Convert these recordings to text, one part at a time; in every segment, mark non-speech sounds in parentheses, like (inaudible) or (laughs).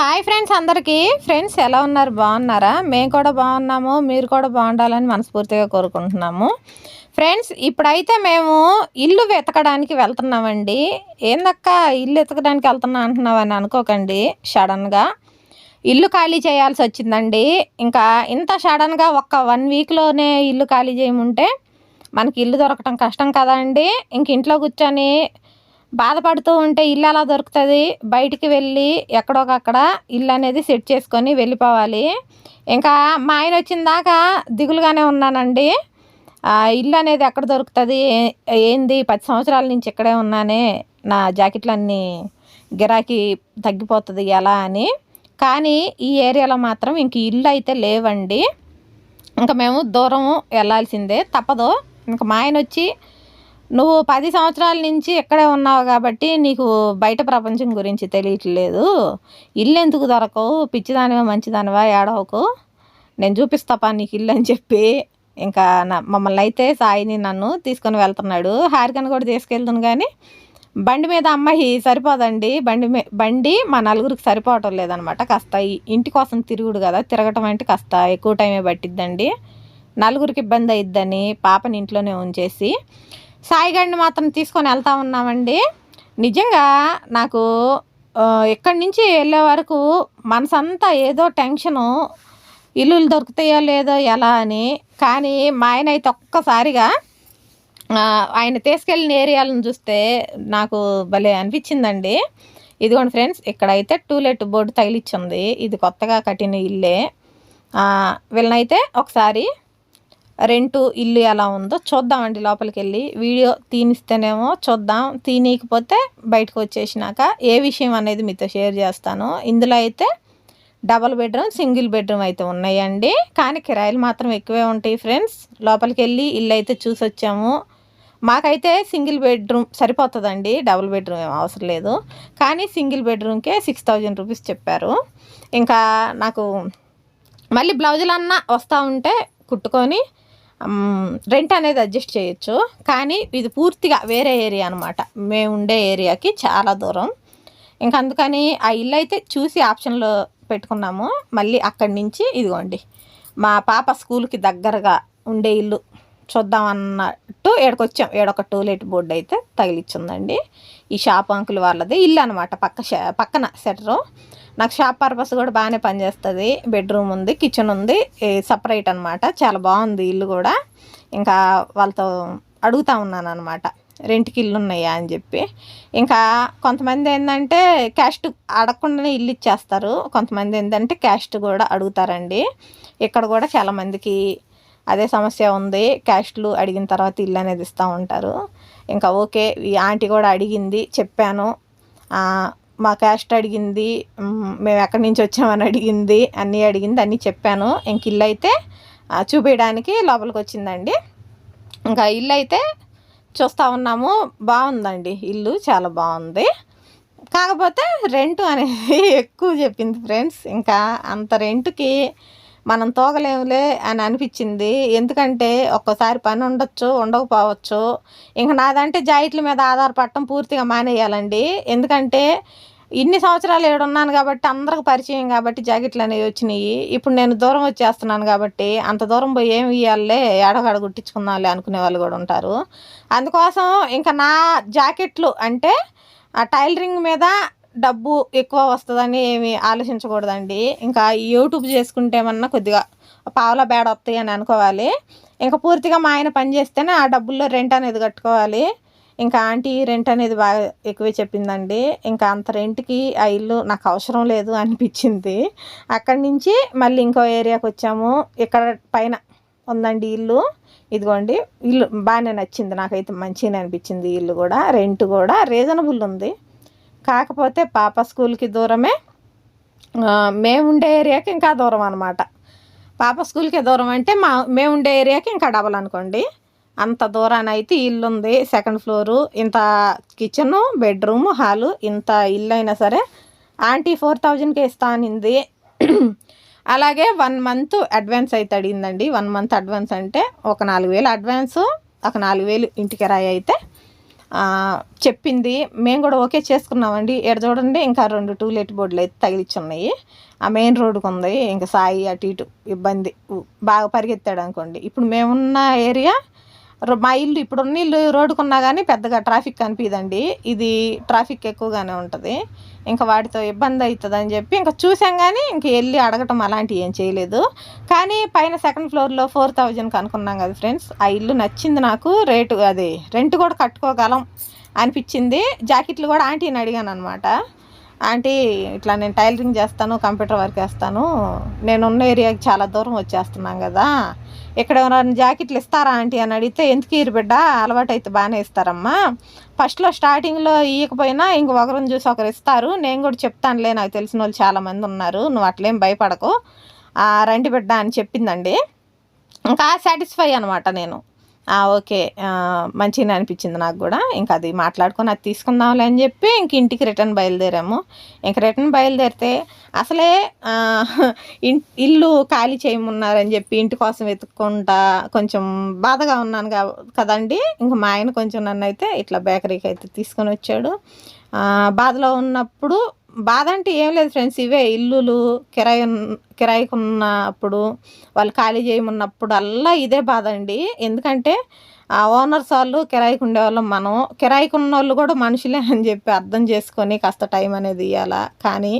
Hi friends అందరికీ. Friends ఎలా ఉన్నారు? బాగున్నారా? మేము కూడా బాగున్నాము. మీరు కూడా బాగుండాలని మనస్ఫూర్తిగా కోరుకుంటున్నాము. ఫ్రెండ్స్ ఇప్పుడైతే మేము ఇల్లు వెతకడానికి వెళ్తున్నామండి. ఏందక్క ఇల్లు వెతకడానికి వెళ్తున్నా అంటున్నావు అని అనుకోకండి సడన్గా ఇల్లు ఖాళీ చేయాల్సి వచ్చిందండి. ఇంకా ఇంత సడన్గా ఒక్క వన్ వీక్లోనే ఇల్లు ఖాళీ చేయముంటే మనకి ఇల్లు దొరకటం కష్టం కదా అండి. ఇంక ఇంట్లో కూర్చొని బాధపడుతూ ఉంటే ఇల్లు అలా దొరుకుతుంది? బయటికి వెళ్ళి ఎక్కడోకక్కడ ఇల్లు అనేది సెట్ చేసుకొని వెళ్ళిపోవాలి. ఇంకా మా ఆయన వచ్చిన దాకా దిగులుగానే ఉన్నానండి. ఇల్లు అనేది ఎక్కడ దొరుకుతుంది? ఏ- ఏంది? పది సంవత్సరాల నుంచి ఇక్కడే ఉన్నానే. నా జాకెట్లన్నీ గిరాకీ తగ్గిపోతుంది ఎలా అని. కానీ ఈ ఏరియాలో మాత్రం ఇంక ఇల్లు అయితే లేవండి. ఇంకా మేము దూరం వెళ్ళాల్సిందే. తప్పదు. ఇంకా మా ఆయన వచ్చి నువ్వు పది సంవత్సరాల నుంచి ఇక్కడే ఉన్నావు కాబట్టి నీకు బయట ప్రపంచం గురించి తెలియట్లేదు. ఇల్లు ఎందుకు దొరకవు? పిచ్చిదానివా మంచిదానివా ఏడవకు. నేను చూపిస్తాపా నీకు ఇల్లు అని చెప్పి. ఇంకా మమ్మల్ని అయితే సాయిని నన్ను తీసుకొని వెళ్తున్నాడు. హారికను కూడా తీసుకెళ్తాను కానీ బండి మీద అమ్మాయి సరిపోదండి. బండి బండి మా నలుగురికి సరిపోవటం లేదనమాట. కాస్త ఇంటి కోసం తిరుగుడు కదా తిరగటం అంటే కాస్త ఎక్కువ టైమే పట్టిద్దండి. నలుగురికి ఇబ్బంది అయిద్దని పాపని ఇంట్లోనే ఉంచేసి సాయిగడిని మాత్రం తీసుకొని వెళ్తా ఉన్నామండి. నిజంగా నాకు ఇక్కడి నుంచి వెళ్ళే వరకు మనసంతా ఏదో టెన్షను ఇల్లులు దొరుకుతాయో లేదో ఎలా అని కానీ మా ఆయన అయితే ఒక్కసారిగా ఆయన తీసుకెళ్ళిన ఏరియాలను చూస్తే నాకు భలే అనిపించిందండి. ఇదిగోండి ఫ్రెండ్స్ ఇక్కడైతే టూలెట్ బోర్డు తగిలిచ్చింది. ఇది కొత్తగా కట్టిన ఇల్లే. వీళ్ళనైతే ఒకసారి రెంటు ఇల్లు ఎలా ఉందో చూద్దామండి లోపలికి వెళ్ళి వీడియో తీనిస్తేనేమో చూద్దాం. తీనీకపోతే బయటకు వచ్చేసినాక ఏ విషయం అనేది మీతో షేర్ చేస్తాను. ఇందులో అయితే డబల్ బెడ్రూమ్ సింగిల్ బెడ్రూమ్ అయితే ఉన్నాయండి. కానీ కిరాయిలు మాత్రం ఎక్కువే ఉంటాయి ఫ్రెండ్స్. లోపలికి వెళ్ళి ఇల్లు అయితే చూసి వచ్చాము మాకైతే సింగిల్ బెడ్రూమ్ సరిపోతుందండి. డబుల్ బెడ్రూమ్ ఏం అవసరం లేదు. కానీ సింగిల్ బెడ్రూమ్కే సిక్స్ థౌజండ్ రూపీస్ చెప్పారు. ఇంకా నాకు మళ్ళీ బ్లౌజులు అన్నా వస్తూ ఉంటే కుట్టుకొని రెంట్ అనేది అడ్జస్ట్ చేయొచ్చు. కానీ ఇది పూర్తిగా వేరే ఏరియా అనమాట మేము ఉండే ఏరియాకి చాలా దూరం. ఇంకా అందుకని ఆ ఇల్లు అయితే చూసి ఆప్షన్లో పెట్టుకున్నాము. మళ్ళీ అక్కడి నుంచి ఇదిగోండి. మా పాప స్కూల్కి దగ్గరగా ఉండే ఇల్లు చూద్దాం అన్నట్టు ఏడకొచ్చాం. ఏడొక టూలెట్ బోర్డు అయితే. తగిలిచ్చిందండి. ఈ షాప్ అంకుల్ వాళ్ళది. ఇల్లు అనమాట పక్క షా పక్కన సెటరు. నాకు షాప్ పర్పస్ కూడా బాగానే పనిచేస్తుంది. బెడ్రూమ్ ఉంది కిచెన్ ఉంది సపరేట్ అనమాట చాలా బాగుంది ఇల్లు కూడా. ఇంకా వాళ్ళతో అడుగుతా ఉన్నాను అనమాట రెంట్కి ఇల్లు ఉన్నాయా అని చెప్పి. ఇంకా కొంతమంది ఏంటంటే క్యాస్ట్ అడగకుండానే ఇల్లు ఇచ్చేస్తారు. కొంతమంది ఏంటంటే క్యాస్ట్ కూడా అడుగుతారండి. ఇక్కడ కూడా చాలామందికి అదే సమస్య ఉంది. క్యాస్ట్లు అడిగిన తర్వాత ఇల్లు అనేది ఇస్తూ ఉంటారు. ఇంకా ఓకే ఈ ఆంటీ కూడా అడిగింది చెప్పాను. మా క్యాస్ట్ అడిగింది మేము ఎక్కడి నుంచి వచ్చామని అడిగింది అన్నీ అడిగింది అన్నీ చెప్పాను. ఇంక ఇల్లు అయితే చూపించడానికి లోపలికి వచ్చిందండి. ఇంకా ఇల్లు అయితే చూస్తూ ఉన్నాము. బాగుందండి ఇల్లు చాలా బాగుంది. కాకపోతే రెంట్ అనేది (laughs) ఎక్కువ చెప్పింది ఫ్రెండ్స్. ఇంకా అంత రెంట్కి మనం తోగలేములే అని అనిపించింది. ఎందుకంటే ఒక్కోసారి పని ఉండొచ్చు ఉండకపోవచ్చు. ఇంకా నాదంటే జాయిట్ల మీద ఆధారపడటం పూర్తిగా మానేయాలండి. ఎందుకంటే ఇన్ని సంవత్సరాలు ఏడున్నాను కాబట్టి అందరికి పరిచయం కాబట్టి జాకెట్లు అనేవి వచ్చినాయి. ఇప్పుడు నేను దూరం వచ్చేస్తున్నాను కాబట్టి అంత దూరం పోయి ఏమి ఇవ్వాలే ఏడగాడ కుట్టించుకుందాంలే అనుకునే వాళ్ళు కూడా ఉంటారు. అందుకోసం ఇంకా నా జాకెట్లు అంటే ఆ టైలరింగ్ మీద డబ్బు ఎక్కువ వస్తుందని ఏమి ఆలోచించకూడదండి. ఇంకా యూట్యూబ్ చేసుకుంటే ఏమన్నా కొద్దిగా పావుల బేడ వస్తాయి అని అనుకోవాలి. ఇంకా పూర్తిగా మా ఆయన పని చేస్తేనే ఆ డబ్బుల్లో రెంట్ అనేది కట్టుకోవాలి. ఇంకా ఆంటీ రెంట్ అనేది బాగా ఎక్కువే చెప్పిందండి. ఇంకా అంత రెంట్కి ఆ ఇల్లు నాకు అవసరం లేదు అనిపించింది. అక్కడి నుంచి మళ్ళీ ఇంకో ఏరియాకి వచ్చాము. ఇక్కడ పైన ఉందండి ఇల్లు. ఇదిగోండి ఇల్లు బాగానే నచ్చింది. నాకైతే మంచిగా అనిపించింది ఇల్లు కూడా. రెంట్ కూడా రీజనబుల్ ఉంది. కాకపోతే పాప స్కూల్కి దూరమే. మేము ఉండే ఏరియాకి ఇంకా దూరం అనమాట పాప స్కూల్కి దూరం అంటే మా మేము ఉండే ఏరియాకి ఇంకా డబల్ అనుకోండి. అంత దూరాన అయితే ఇల్లు ఉంది సెకండ్ ఫ్లోరు. ఇంత కిచెను బెడ్రూమ్ హాలు ఇంత ఇల్లు అయినా సరే ఆంటీ ఫోర్ థౌజండ్కి ఇస్తా అనింది అలాగే వన్ మంత్ అడ్వాన్స్ అయితే అడిగిందండి. వన్ మంత్ అడ్వాన్స్ అంటే ఒక నాలుగు వేలు అడ్వాన్స్ ఒక నాలుగు వేలు ఇంటికి రాయి అయితే చెప్పింది. మేము కూడా ఓకే చేసుకున్నామండి. ఎడ చూడండి ఇంకా రెండు టూలెట్ బోర్డులు అయితే తగిలిచ్చున్నాయి. ఆ మెయిన్ రోడ్డుకు ఉంది ఇంకా సాయి అటు ఇటు ఇబ్బంది. బాగా పరిగెత్తాడు అనుకోండి. ఇప్పుడు మేమున్న ఏరియా మా ఇల్లు ఇప్పుడున్న ఇల్లు రోడ్డుకున్నా కానీ పెద్దగా ట్రాఫిక్ కనిపించదండి ఇది ట్రాఫిక్ ఎక్కువగానే ఉంటుంది. ఇంకా వాటితో ఇబ్బంది అవుతుందని చెప్పి ఇంకా చూసాం కానీ ఇంక వెళ్ళి అడగటం అలాంటివి ఏం చేయలేదు. కానీ పైన సెకండ్ ఫ్లోర్లో ఫోర్ థౌజండ్కి అనుకున్నాం కదా ఫ్రెండ్స్. ఆ ఇల్లు నచ్చింది నాకు. రేటు అది రెంట్ కూడా కట్టుకోగలం అనిపించింది. జాకెట్లు కూడా ఆంటీని అడిగాను అనమాట ఆంటీ ఇట్లా నేను టైలరింగ్ చేస్తాను కంప్యూటర్ వర్క్ వేస్తాను నేను ఉన్న ఏరియాకి చాలా దూరం వచ్చేస్తున్నాం కదా. ఇక్కడ జాకెట్లు ఇస్తారా ఆంటీ అని అడిగితే ఎందుకు ఇరు బిడ్డ? అలవాటు అయితే బాగానే ఇస్తారమ్మా. ఫస్ట్లో స్టార్టింగ్లో ఇవ్వకపోయినా ఇంక ఒకరిని చూసి ఒకరు ఇస్తారు. నేను కూడా చెప్తానులే నాకు తెలిసిన వాళ్ళు చాలామంది ఉన్నారు. నువ్వు అట్లేం భయపడకు. రండి బిడ్డ అని చెప్పిందండి. ఇంకా సాటిస్ఫై అనమాట నేను. ఓకే. మంచిగా అనిపించింది నాకు కూడా. ఇంకా అది మాట్లాడుకొని అది తీసుకుందాంలే అని చెప్పి ఇంక ఇంటికి రిటర్న్ బయలుదేరాము. ఇంక రిటర్న్ బయలుదేరితే అసలే ఇల్లు ఖాళీ చేయమన్నారని చెప్పి ఇంటి కోసం వెతుక్కుంటా కొంచెం బాధగా ఉన్నాను కదండి. ఇంకా మా ఆయన కొంచెం నన్ను అయితే ఇట్లా బేకరీకి అయితే తీసుకొని వచ్చాడు. బాధలో ఉన్నప్పుడు బాధ అంటే ఏం లేదు ఫ్రెండ్స్ ఇవే ఇల్లులు కిరాయి కిరాయికి ఉన్నప్పుడు వాళ్ళు ఖాళీ చేయమన్నప్పుడు అల్లా ఇదే బాధ అండి. ఎందుకంటే ఆ ఓనర్స్ వాళ్ళు కిరాయికి ఉండేవాళ్ళం మనం. కిరాయికి ఉన్న వాళ్ళు కూడా మనుషులే అని చెప్పి అర్థం చేసుకొని కాస్త టైం అనేది ఇవ్వాలా కానీ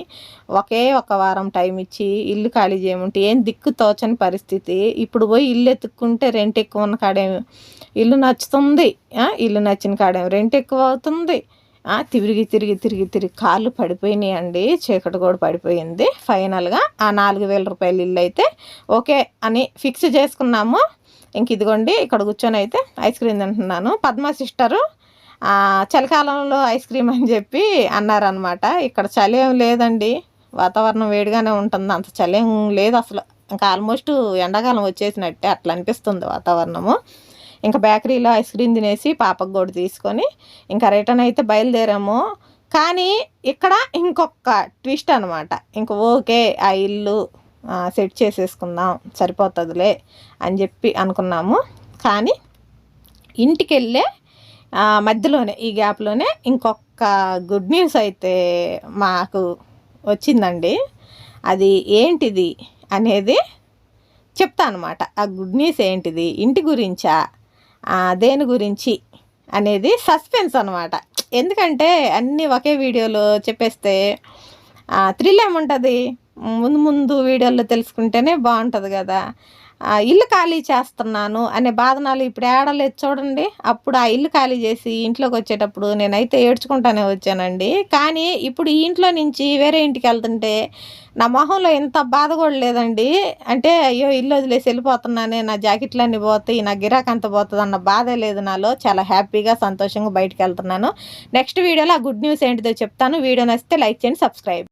ఒకే ఒక వారం టైం ఇచ్చి ఇల్లు ఖాళీ చేయమంటే ఏం దిక్కు తోచని పరిస్థితి. ఇప్పుడు పోయి ఇల్లు ఎత్తుక్కుంటే రెంట్ ఎక్కువ ఉన్న కాడేమి ఇల్లు నచ్చుతుంది. ఇల్లు నచ్చిన కాడేమి రెంట్ ఎక్కువ అవుతుంది. తిరిగి తిరిగి తిరిగి తిరిగి కాళ్ళు పడిపోయినాయి అండి చీకటి కూడా పడిపోయింది. ఫైనల్గా ఆ నాలుగు వేల రూపాయల ఇల్లు అయితే ఓకే అని ఫిక్స్ చేసుకున్నాము. ఇంక ఇదిగోండి ఇక్కడ కూర్చొని అయితే ఐస్ క్రీమ్ తింటున్నాను. పద్మ సిస్టరు చలికాలంలో ఐస్ క్రీమ్ అని చెప్పి అన్నారనమాట ఇక్కడ చలి ఏం లేదండి. వాతావరణం వేడిగానే ఉంటుంది. అంత చలి ఏం లేదు అసలు. ఇంకా ఆల్మోస్ట్ ఎండాకాలం వచ్చేసినట్టే అట్లా అనిపిస్తుంది వాతావరణము. ఇంకా బేకరీలో ఐస్ క్రీమ్ తినేసి పాపకు కూడా తీసుకొని ఇంకా రిటర్న్ అయితే బయలుదేరాము. కానీ ఇక్కడ ఇంకొక ట్విస్ట్ అనమాట ఇంక ఓకే ఆ ఇల్లు సెట్ చేసేసుకుందాం సరిపోతుందిలే అని చెప్పి అనుకున్నాము. కానీ ఇంటికి వెళ్ళే మధ్యలోనే ఈ గ్యాప్లోనే ఇంకొక గుడ్ న్యూస్ అయితే మాకు వచ్చిందండి. అది ఏంటిది అనేది చెప్తా అనమాట ఆ గుడ్ న్యూస్ ఏంటిది? ఇంటి గురించా? దేని గురించి అనేది సస్పెన్స్ అనమాట ఎందుకంటే అన్నీ ఒకే వీడియోలో చెప్పేస్తే థ్రిల్ ఏముంటుంది? ముందు ముందు వీడియోలో తెలుసుకుంటేనే బాగుంటుంది కదా. ఇల్లు ఖాళీ చేస్తున్నాను అనే బాధనాలు ఇప్పుడు ఏడలేదు చూడండి. అప్పుడు ఆ ఇల్లు ఖాళీ చేసి ఇంట్లోకి వచ్చేటప్పుడు నేనైతే ఏడ్చుకుంటానే వచ్చానండి. కానీ ఇప్పుడు ఈ ఇంట్లో నుంచి వేరే ఇంటికి వెళ్తుంటే నా మొహంలో ఎంత బాధ కూడా లేదండి. అంటే అయ్యో ఇల్లు వదిలేసి వెళ్ళిపోతున్నానే నా జాకెట్లన్నీ పోతాయి నా గిరాక్ అంత పోతుంది అన్న బాధే లేదు నాలో. చాలా హ్యాపీగా సంతోషంగా బయటకు వెళ్తున్నాను. నెక్స్ట్ వీడియోలో ఆ గుడ్ న్యూస్ ఏంటిదో చెప్తాను. వీడియో నచ్చితే లైక్ చేయండి సబ్స్క్రైబ్.